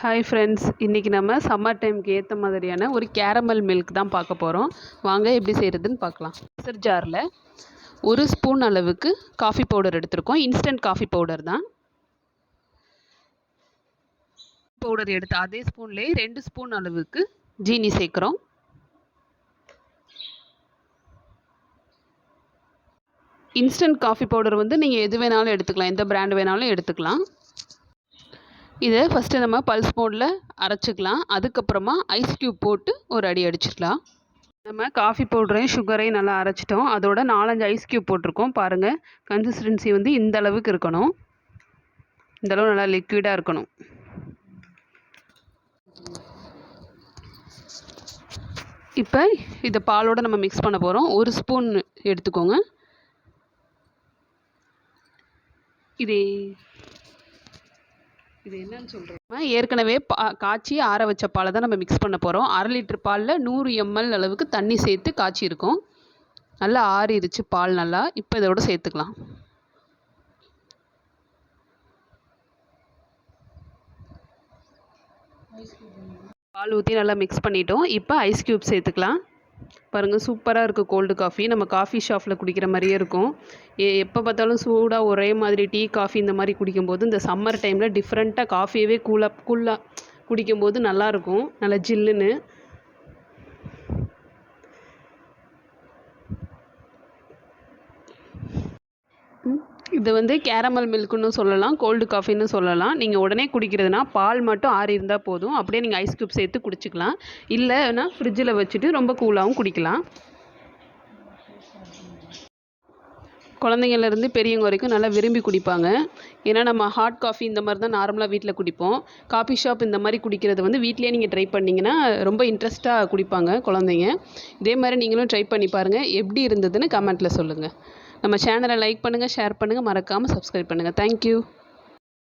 Hi friends இன்றைக்கி நம்ம summer டைமுக்கு ஏற்ற மாதிரியான ஒரு கேரமல் மில்க் தான் பார்க்க போகிறோம் வாங்க எப்படி செய்கிறதுன்னு பார்க்கலாம். மிக்சர் ஜாரில் ஒரு ஸ்பூன் அளவுக்கு காஃபி பவுடர் எடுத்திருக்கோம். இன்ஸ்டன்ட் காஃபி பவுடர் தான். பவுடர் எடுத்து அதே ஸ்பூன்லேயே ரெண்டு ஸ்பூன் அளவுக்கு ஜீனி சேர்க்குறோம். இன்ஸ்டன்ட் காஃபி பவுடர் வந்து நீங்கள் எது வேணாலும் எடுத்துக்கலாம். எந்த பிராண்ட் வேணாலும் எடுத்துக்கலாம். இதை ஃபஸ்ட்டு நம்ம பல்ஸ் மோடில் அரைச்சிக்கலாம். அதுக்கப்புறமா ஐஸ் க்யூப் போட்டு ஒரு அடி அடிச்சிக்கலாம் நம்ம காஃபி பவுடரையும் சுகரையும் நல்லா அரைச்சிட்டோம். அதோட நாலஞ்சு ஐஸ் க்யூப் போட்டிருக்கோம். பாருங்கள் கன்சிஸ்டன்சி வந்து இந்த அளவுக்கு இருக்கணும். இந்த அளவு நல்லா லிக்விடாக இருக்கணும். இப்போ இதை பாலோடு நம்ம மிக்ஸ் பண்ண போகிறோம் ஒரு ஸ்பூன் எடுத்துக்கோங்க. இது இது என்னன்னு சொல்கிறோம் ஏற்கனவே பா காய்ச்சி ஆற வச்ச பாலை தான் நம்ம மிக்ஸ் பண்ண போகிறோம் அரை லிட்டர் பாலில் நூறு எம்எல் அளவுக்கு தண்ணி சேர்த்து காய்ச்சிருக்கோம் நல்லா ஆறிடுச்சு பால் நல்லா. இப்போ இதோட சேர்த்துக்கலாம். பால் ஊற்றி நல்லா மிக்ஸ் பண்ணிட்டோம். இப்போ ஐஸ் க்யூப் சேர்த்துக்கலாம். பாருங்கள் சூப்பராக இருக்குது கோல்டு காஃபி நம்ம காஃபி ஷாப்பில் குடிக்கிற மாதிரியே இருக்கும். எ எப்போ பார்த்தாலும் சூடாக ஒரே மாதிரி டீ காஃபி இந்த மாதிரி குடிக்கும்போது இந்த சம்மர் டைமில் டிஃப்ரெண்ட்டாக காஃபியவே கூலாக கூலாக குடிக்கும்போது நல்லாயிருக்கும் நல்லா ஜில்லுன்னு. இது வந்து கேரமல் மில்க்குன்னு சொல்லலாம் கோல்டு காஃபின்னு சொல்லலாம். நீங்கள் உடனே குடிக்கிறதுனா பால் மட்டும் ஆறி இருந்தால் போதும். அப்படியே நீங்கள் ஐஸ் க்யூப் சேர்த்து குடிச்சிக்கலாம். இல்லைன்னா ஃப்ரிட்ஜில் வச்சுட்டு ரொம்ப கூலாகவும் குடிக்கலாம். குழந்தைங்கள்லேருந்து பெரியவங்க வரைக்கும் நல்லா விரும்பி குடிப்பாங்க. ஏன்னா நம்ம ஹாட் காஃபி இந்த மாதிரி தான் நார்மலாக வீட்டில் குடிப்போம். காஃபி ஷாப் இந்த மாதிரி குடிக்கிறது வந்து வீட்டிலே நீங்கள் ட்ரை பண்ணிங்கன்னா ரொம்ப இன்ட்ரெஸ்ட்டாக குடிப்பாங்க குழந்தைங்க. இதே மாதிரி நீங்களும் ட்ரை பண்ணி பாருங்கள் எப்படி இருந்ததுன்னு கமெண்ட்டில் சொல்லுங்கள் நம்ம சேனலை லைக் பண்ணுங்கள் ஷேர் பண்ணுங்கள் மறக்காமல் சப்ஸ்கிரைப் பண்ணுங்கள் தேங்க்யூ